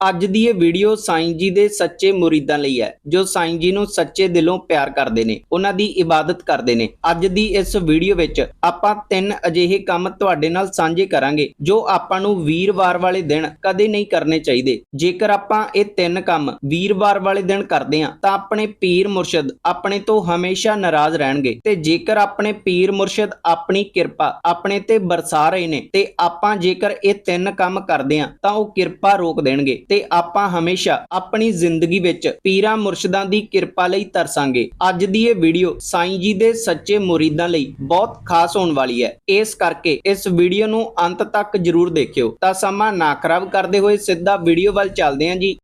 ਅੱਜ ਦੀ ਇਹ ਵੀਡੀਓ ਸਾਈਂ ਜੀ ਦੇ ਸੱਚੇ ਮੁਰੀਦਾਂ ਲਈ ਹੈ, ਜੋ ਸਾਈਂ ਜੀ ਨੂੰ ਸੱਚੇ ਦਿਲੋਂ ਪਿਆਰ ਕਰਦੇ ਨੇ, ਉਹਨਾਂ ਦੀ ਇਬਾਦਤ ਕਰਦੇ ਨੇ। ਅੱਜ ਦੀ ਇਸ ਵੀਡੀਓ ਵਿੱਚ ਆਪਾਂ ਤਿੰਨ ਅਜਿਹੇ ਕੰਮ ਤੁਹਾਡੇ ਨਾਲ ਸਾਂਝੇ ਕਰਾਂਗੇ, ਜੋ ਆਪਾਂ ਨੂੰ ਵੀਰਵਾਰ ਵਾਲੇ ਦਿਨ ਕਦੇ ਨਹੀਂ ਕਰਨੇ ਚਾਹੀਦੇ। ਜੇਕਰ ਆਪਾਂ ਇਹ ਤਿੰਨ ਕੰਮ ਵੀਰਵਾਰ ਵਾਲੇ ਦਿਨ ਕਰਦੇ ਹਾਂ, ਤਾਂ ਆਪਣੇ ਪੀਰ ਮੁਰਸ਼ਿਦ ਆਪਣੇ ਤੋਂ ਹਮੇਸ਼ਾ ਨਾਰਾਜ਼ ਰਹਿਣਗੇ। ਤੇ ਜੇਕਰ ਆਪਣੇ ਪੀਰ ਮੁਰਸ਼ਿਦ ਆਪਣੀ ਕਿਰਪਾ ਆਪਣੇ ਤੇ ਬਰਸਾ ਰਹੇ ਨੇ, ਤੇ ਆਪਾਂ ਜੇਕਰ ਇਹ ਤਿੰਨ ਕੰਮ ਕਰਦੇ ਹਾਂ, ਤਾਂ ਉਹ ਕਿਰਪਾ ਰੋਕ ਦੇਣਗੇ। ਤੇ ਆਪਾਂ ਹਮੇਸ਼ਾ ਆਪਣੀ ਜ਼ਿੰਦਗੀ ਵਿੱਚ ਪੀਰਾਂ ਮੁਰਸ਼ਿਦਾਂ ਦੀ ਕਿਰਪਾ ਲਈ ਤਰਸਾਂਗੇ। ਅੱਜ ਦੀ ਇਹ ਵੀਡੀਓ ਸਾਈਂ ਜੀ ਦੇ ਸੱਚੇ ਮੁਰੀਦਾਂ ਲਈ ਬਹੁਤ ਖਾਸ ਹੋਣ ਵਾਲੀ ਹੈ। ਇਸ ਕਰਕੇ ਇਸ ਵੀਡੀਓ ਨੂੰ ਅੰਤ ਤੱਕ ਜਰੂਰ ਦੇਖਿਓ। ਤਾਂ ਸਮਾਂ ਨਾ ਖਰਾਬ ਕਰਦੇ ਹੋਏ ਸਿੱਧਾ ਵੀਡੀਓ ਵੱਲ ਚੱਲਦੇ ਹਾਂ ਜੀ।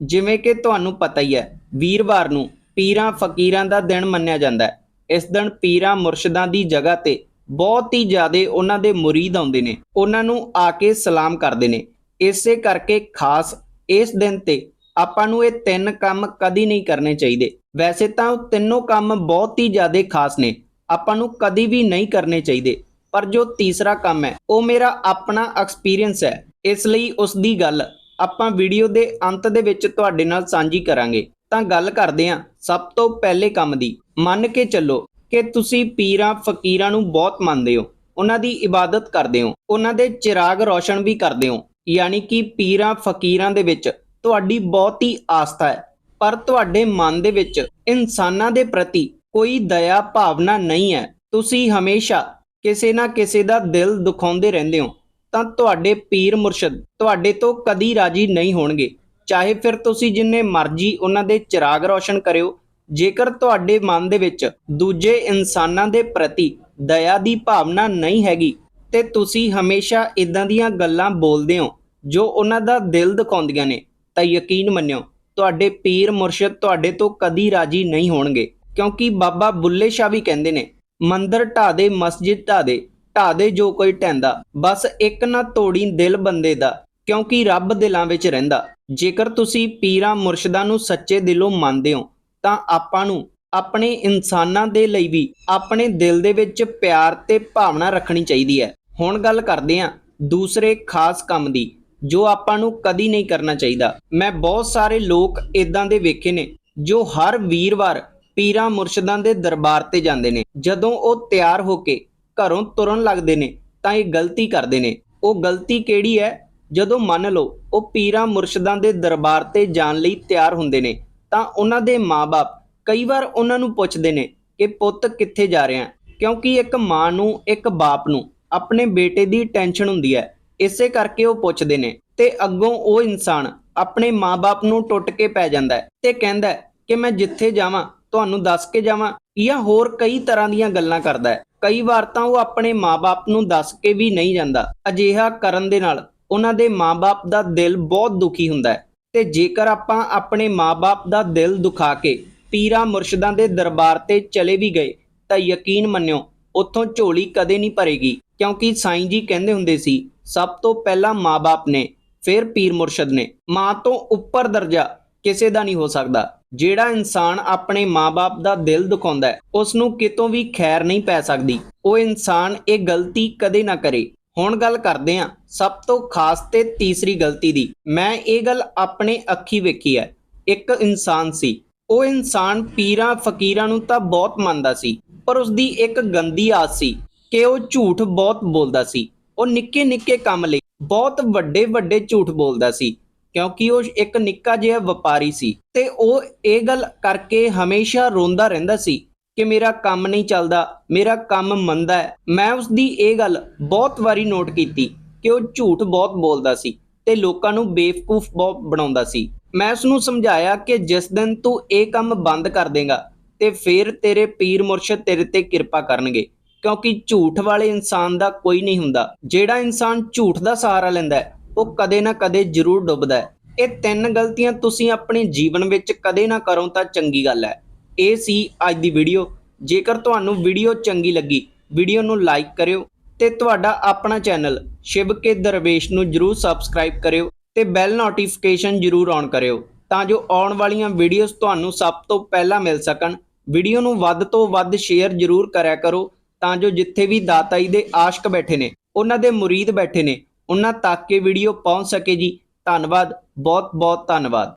ਜਿਵੇਂ ਕਿ ਤੁਹਾਨੂੰ ਪਤਾ ਹੀ ਹੈ, ਵੀਰਵਾਰ ਨੂੰ ਪੀਰਾਂ ਫਕੀਰਾਂ ਦਾ ਦਿਨ ਮੰਨਿਆ ਜਾਂਦਾ ਹੈ। ਇਸ ਦਿਨ ਪੀਰਾਂ ਮੁਰਸ਼ਿਦਾਂ ਦੀ ਜਗ੍ਹਾ ਤੇ ਬਹੁਤ ਹੀ ਜ਼ਿਆਦੇ ਉਹਨਾਂ ਦੇ ਮੁਰੀਦ ਆਉਂਦੇ ਨੇ, ਉਹਨਾਂ ਨੂੰ ਆ ਕੇ ਸਲਾਮ ਕਰਦੇ ਨੇ। ਇਸੇ ਕਰਕੇ ਖਾਸ ਇਸ ਦਿਨ ਤੇ ਆਪਾਂ ਨੂੰ ਇਹ ਤਿੰਨ ਕੰਮ ਕਦੀ ਨਹੀਂ ਕਰਨੇ ਚਾਹੀਦੇ। ਵੈਸੇ ਤਾਂ ਤਿੰਨੋਂ ਕੰਮ ਬਹੁਤ ਹੀ ਜ਼ਿਆਦੇ ਖਾਸ ਨੇ, ਆਪਾਂ ਨੂੰ ਕਦੀ ਵੀ ਨਹੀਂ ਕਰਨੇ ਚਾਹੀਦੇ। ਪਰ ਜੋ ਤੀਸਰਾ ਕੰਮ ਹੈ, ਉਹ ਮੇਰਾ ਆਪਣਾ ਐਕਸਪੀਰੀਅੰਸ ਹੈ। ਇਸ ਲਈ ਉਸ ਦੀ ਗੱਲ ਆਪਾਂ ਵੀਡੀਓ ਦੇ ਅੰਤ ਦੇ ਵਿੱਚ ਤੁਹਾਡੇ ਨਾਲ ਸਾਂਝੀ ਕਰਾਂਗੇ। ਤਾਂ ਗੱਲ ਕਰਦੇ ਹਾਂ ਸਭ ਤੋਂ ਪਹਿਲੇ ਕੰਮ ਦੀ। ਮੰਨ ਕੇ ਚੱਲੋ ਕਿ ਤੁਸੀਂ ਪੀਰਾਂ, ਫਕੀਰਾਂ ਨੂੰ ਬਹੁਤ ਮੰਨਦੇ ਹੋ। ਉਹਨਾਂ ਦੀ ਇਬਾਦਤ ਕਰਦੇ ਹੋ। ਉਹਨਾਂ ਦੇ ਚਿਰਾਗ ਰੋਸ਼ਨ ਵੀ ਕਰਦੇ ਹੋ। ਯਾਨੀ ਕਿ ਪੀਰਾਂ, ਫਕੀਰਾਂ ਦੇ ਵਿੱਚ ਤੁਹਾਡੀ ਬਹੁਤ ਹੀ ਆਸਥਾ ਹੈ। ਪਰ ਤੁਹਾਡੇ ਮਨ ਦੇ ਵਿੱਚ ਇਨਸਾਨਾਂ ਦੇ ਪ੍ਰਤੀ ਕੋਈ ਦਇਆ ਭਾਵਨਾ ਨਹੀਂ ਹੈ। ਤੁਸੀਂ ਹਮੇਸ਼ਾ ਕਿਸੇ ਨਾ ਕਿਸੇ ਦਾ ਦਿਲ ਦੁਖਾਉਂਦੇ ਰਹਿੰਦੇ ਹੋ। ਤਾਂ ਤੁਹਾਡੇ ਪੀਰ ਮੁਰਸ਼ਿਦ ਤੁਹਾਡੇ ਤੋਂ ਕਦੀ ਰਾਜੀ ਨਹੀਂ ਹੋਣਗੇ। ਚਾਹੇ ਫਿਰ ਤੁਸੀਂ ਜਿੰਨੇ ਮਰਜ਼ੀ ਉਹਨਾਂ ਦੇ ਚਿਰਾਗ ਰੋਸ਼ਨ ਕਰਿਓ। ਜੇਕਰ ਤੁਹਾਡੇ ਮਨ ਦੇ ਵਿੱਚ ਦੂਜੇ ਇਨਸਾਨਾਂ ਦੇ ਪ੍ਰਤੀ ਦਇਆ ਦੀ ਭਾਵਨਾ ਨਹੀਂ ਹੈਗੀ, ਤੇ ਤੁਸੀਂ ਹਮੇਸ਼ਾ ਇਦਾਂ ਦੀਆਂ ਗੱਲਾਂ ਬੋਲਦੇ ਹੋ, ਜੋ ਉਹਨਾਂ ਦਾ ਦਿਲ ਦਿਖਾਉਂਦੀਆਂ ਨੇ, ਤਾਂ ਯਕੀਨ ਮੰਨਿਓ, ਤੁਹਾਡੇ ਪੀਰ ਮੁਰਸ਼ਿਦ ਤੁਹਾਡੇ ਤੋਂ ਕਦੀ ਰਾਜੀ ਨਹੀਂ ਹੋਣਗੇ, ਕਿਉਂਕਿ ਬਾਬਾ ਬੁੱਲੇ ਸ਼ਾਹ ਵੀ ਕਹਿੰਦੇ ਨੇ, ਮੰਦਰ ਢਾ ਦੇ, ਮਸਜਿਦ ਢਾ ਦੇ ਢਾ ਦੇ ਜੋ ਕੋਈ ਢੈਂਦਾ ਬਸ ਇੱਕ ਨਾ ਤੋੜੀ ਦਿਲ ਬੰਦੇ ਦਾ, ਕਿਉਂਕਿ ਰੱਬ ਦਿਲਾਂ ਵਿੱਚ ਰਹਿੰਦਾ। ਜੇਕਰ ਤੁਸੀਂ ਪੀਰਾਂ ਮੁਰਸ਼ਿਦਾਂ ਨੂੰ ਸੱਚੇ ਦਿਲੋਂ ਮੰਨਦੇ ਹੋ ਤਾਂ ਆਪਾਂ ਨੂੰ ਆਪਣੇ ਇਨਸਾਨਾਂ ਦੇ ਲਈ ਵੀ ਆਪਣੇ ਦਿਲ ਦੇ ਵਿੱਚ ਪਿਆਰ ਤੇ ਭਾਵਨਾ ਰੱਖਣੀ ਚਾਹੀਦੀ ਹੈ। ਹੁਣ ਗੱਲ ਕਰਦੇ ਹਾਂ ਦੂਸਰੇ ਖਾਸ ਕੰਮ ਦੀ, ਜੋ ਆਪਾਂ ਨੂੰ ਕਦੀ ਨਹੀਂ ਕਰਨਾ ਚਾਹੀਦਾ। ਮੈਂ ਬਹੁਤ ਸਾਰੇ ਲੋਕ ਇਦਾਂ ਦੇ ਵੇਖੇ ਨੇ, ਜੋ ਹਰ ਵੀਰਵਾਰ ਪੀਰਾਂ ਮੁਰਸ਼ਿਦਾਂ ਦੇ ਦਰਬਾਰ ਤੇ ਜਾਂਦੇ ਨੇ। ਜਦੋਂ ਉਹ ਤਿਆਰ ਹੋ ਕੇ ਘਰੋਂ ਤੁਰਨ ਲੱਗਦੇ ਨੇ, ਤਾਂ ਇਹ ਗਲਤੀ ਕਰਦੇ ਨੇ। ਉਹ ਗਲਤੀ ਕਿਹੜੀ ਹੈ? ਜਦੋਂ ਮੰਨ ਲਓ ਉਹ ਪੀਰਾਂ ਮੁਰਸ਼ਿਦਾਂ ਦੇ ਦਰਬਾਰ ਤੇ ਜਾਣ ਲਈ ਤਿਆਰ ਹੁੰਦੇ ਨੇ ਤਾਂ ਉਹਨਾਂ ਦੇ ਮਾਪੇ ਕਈ ਵਾਰ ਉਹਨਾਂ ਨੂੰ ਪੁੱਛਦੇ ਨੇ ਕਿ ਪੁੱਤ ਕਿੱਥੇ ਜਾ ਰਿਹਾ ਕਿਉਂਕਿ ਇੱਕ ਮਾਂ ਨੂੰ, ਇੱਕ ਬਾਪ ਨੂੰ ਆਪਣੇ ਬੇਟੇ ਦੀ ਟੈਨਸ਼ਨ ਹੁੰਦੀ ਹੈ। ਇਸੇ ਕਰਕੇ ਉਹ ਪੁੱਛਦੇ ਨੇ ਤੇ ਅੱਗੋਂ ਉਹ ਇਨਸਾਨ ਆਪਣੇ ਮਾਪੇ ਨੂੰ ਟੁੱਟ ਕੇ ਪੈ ਜਾਂਦਾ ਹੈ ਤੇ ਕਹਿੰਦਾ ਕਿ ਮੈਂ ਜਿੱਥੇ ਜਾਵਾਂ, ਤੁਹਾਨੂੰ ਦੱਸ ਕੇ ਜਾਵਾਂ ਜਾਂ ਹੋਰ ਕਈ ਤਰ੍ਹਾਂ ਦੀਆਂ ਗੱਲਾਂ ਕਰਦਾ ਹੈ। ਕਈ ਵਾਰ ਤਾਂ ਉਹ ਆਪਣੇ ਮਾਪੇ ਨੂੰ ਦੱਸ ਕੇ ਵੀ ਨਹੀਂ ਜਾਂਦਾ। ਅਜਿਹਾ ਕਰਨ ਦੇ ਨਾਲ ਉਹਨਾਂ ਦੇ ਮਾਪੇ ਦਾ ਦਿਲ ਬਹੁਤ ਦੁਖੀ ਹੁੰਦਾ ਹੈ। ਤੇ ਜੇਕਰ ਆਪਾਂ ਆਪਣੇ ਮਾਪੇ ਦਾ ਦਿਲ ਦੁਖਾ ਕੇ ਪੀਰਾਂ ਮੁਰਸ਼ਿਦਾਂ ਦੇ ਦਰਬਾਰ ਤੇ ਚਲੇ ਵੀ ਗਏ, ਤਾਂ ਯਕੀਨ ਮੰਨਿਓ, ਉੱਥੋਂ ਝੋਲੀ ਕਦੇ ਨਹੀਂ ਭਰੇਗੀ। ਕਿਉਂਕਿ ਸਾਈਂ ਜੀ ਕਹਿੰਦੇ ਹੁੰਦੇ ਸੀ, ਸਭ ਤੋਂ ਪਹਿਲਾਂ ਮਾਪੇ ਨੇ, ਫਿਰ ਪੀਰ ਮੁਰਸ਼ਦ ਨੇ। ਮਾਂ ਤੋਂ ਉੱਪਰ ਦਰਜਾ ਕਿਸੇ ਦਾ ਨਹੀਂ ਹੋ ਸਕਦਾ। ਜਿਹੜਾ ਇਨਸਾਨ ਆਪਣੇ ਮਾਪੇ ਦਾ ਦਿਲ ਦੁਖਾਉਂਦਾ ਹੈ ਉਸ ਨੂੰ ਕਿਤੋਂ ਵੀ ਖੈਰ ਨਹੀਂ ਪੈ ਸਕਦੀ। ਉਹ ਇਨਸਾਨ ਇਹ ਗਲਤੀ ਕਦੇ ਨਾ ਕਰੇ। ਹੁਣ ਗੱਲ ਕਰਦੇ ਹਾਂ ਸਭ ਤੋਂ ਖਾਸ ਤੇ ਤੀਸਰੀ ਗਲਤੀ ਦੀ। ਮੈਂ ਇਹ ਗੱਲ ਆਪਣੇ ਅੱਖੀ ਵੇਖੀ ਹੈ। ਇੱਕ ਇਨਸਾਨ ਸੀ। ਉਹ ਇਨਸਾਨ ਪੀਰਾਂ, ਫਕੀਰਾਂ ਨੂੰ ਤਾਂ ਬਹੁਤ ਮੰਨਦਾ ਸੀ, ਪਰ ਉਸ ਦੀ ਇੱਕ ਗੰਦੀ ਆਦਤ ਸੀ ਕਿ ਉਹ ਝੂਠ ਬਹੁਤ ਬੋਲਦਾ ਸੀ। ਉਹ ਨਿੱਕੇ ਨਿੱਕੇ ਕੰਮ ਲਈ ਬਹੁਤ ਵੱਡੇ ਵੱਡੇ ਝੂਠ ਬੋਲਦਾ ਸੀ, ਕਿਉਂਕਿ ਉਹ ਇੱਕ ਨਿੱਕਾ ਜਿਹਾ ਵਪਾਰੀ ਸੀ। ਤੇ ਉਹ ਇਹ ਗੱਲ ਕਰਕੇ ਹਮੇਸ਼ਾ ਰੋਂਦਾ ਰਹਿੰਦਾ ਸੀ ਕਿ ਮੇਰਾ ਕੰਮ ਨਹੀਂ ਚੱਲਦਾ, ਮੇਰਾ ਕੰਮ ਮੰਦਾ ਹੈ। ਮੈਂ ਉਸ ਦੀ ਇਹ ਗੱਲ ਬਹੁਤ ਵਾਰੀ ਨੋਟ ਕੀਤੀ ਕਿ ਉਹ ਝੂਠ ਬਹੁਤ ਬੋਲਦਾ ਸੀ ਤੇ ਲੋਕਾਂ ਨੂੰ ਬੇਵਕੂਫ ਬਹੁਤ ਬਣਾਉਂਦਾ ਸੀ। ਮੈਂ ਉਸ ਨੂੰ ਸਮਝਾਇਆ ਕਿ ਜਿਸ ਦਿਨ ਤੂੰ ਇਹ ਕੰਮ ਬੰਦ ਕਰ ਦੇਗਾ ਤੇ ਫਿਰ ਤੇਰੇ ਪੀਰ ਮੁਰਸ਼ਿਦ ਤੇਰੇ ਤੇ ਕਿਰਪਾ ਕਰਨਗੇ, ਕਿਉਂਕਿ ਝੂਠ ਵਾਲੇ ਇਨਸਾਨ ਦਾ ਕੋਈ ਨਹੀਂ ਹੁੰਦਾ। ਜਿਹੜਾ ਇਨਸਾਨ ਝੂਠ ਦਾ ਸਹਾਰਾ ਲੈਂਦਾ ਹੈ, ਉਹ ਕਦੇ ਨਾ ਕਦੇ ਜ਼ਰੂਰ ਡੁੱਬਦਾ ਹੈ। ਇਹ ਤਿੰਨ ਗਲਤੀਆਂ ਤੁਸੀਂ ਆਪਣੇ ਜੀਵਨ ਵਿੱਚ ਕਦੇ ਨਾ ਕਰੋ ਤਾਂ ਚੰਗੀ ਗੱਲ ਹੈ। ਇਹ ਸੀ ਅੱਜ ਦੀ ਵੀਡੀਓ ਜੇਕਰ ਤੁਹਾਨੂੰ ਵੀਡੀਓ ਚੰਗੀ ਲੱਗੀ ਵੀਡੀਓ ਨੂੰ ਲਾਈਕ ਕਰਿਓ ਤੇ ਤੁਹਾਡਾ ਆਪਣਾ ਚੈਨਲ ਸ਼ਿਵ ਕੇ ਦਰਵੇਸ਼ ਨੂੰ ਜਰੂਰ ਸਬਸਕ੍ਰਾਈਬ ਕਰਿਓ ਤੇ ਬੈਲ ਨੋਟੀਫਿਕੇਸ਼ਨ ਜਰੂਰ ਔਨ ਕਰਿਓ ਤਾਂ ਜੋ ਆਉਣ ਵਾਲੀਆਂ ਵੀਡੀਓਜ਼ ਤੁਹਾਨੂੰ ਸਭ ਤੋਂ ਪਹਿਲਾਂ ਮਿਲ ਸਕਣ। ਵੀਡੀਓ ਨੂੰ ਵੱਧ ਤੋਂ ਵੱਧ ਸ਼ੇਅਰ ਜਰੂਰ ਕਰਿਆ ਕਰੋ ਤਾਂ ਜੋ ਜਿੱਥੇ ਵੀ ਦਾਤਾਈ ਦੇ ਆਸ਼ਕ ਬੈਠੇ ਨੇ, ਉਹਨਾਂ ਦੇ ਮੁਰੀਦ ਬੈਠੇ ਨੇ, ਉਹਨਾਂ ਤੱਕ ਇਹ ਵੀਡੀਓ ਪਹੁੰਚ ਸਕੇ ਜੀ। ਧੰਨਵਾਦ ਬਹੁਤ ਬਹੁਤ ਧੰਨਵਾਦ।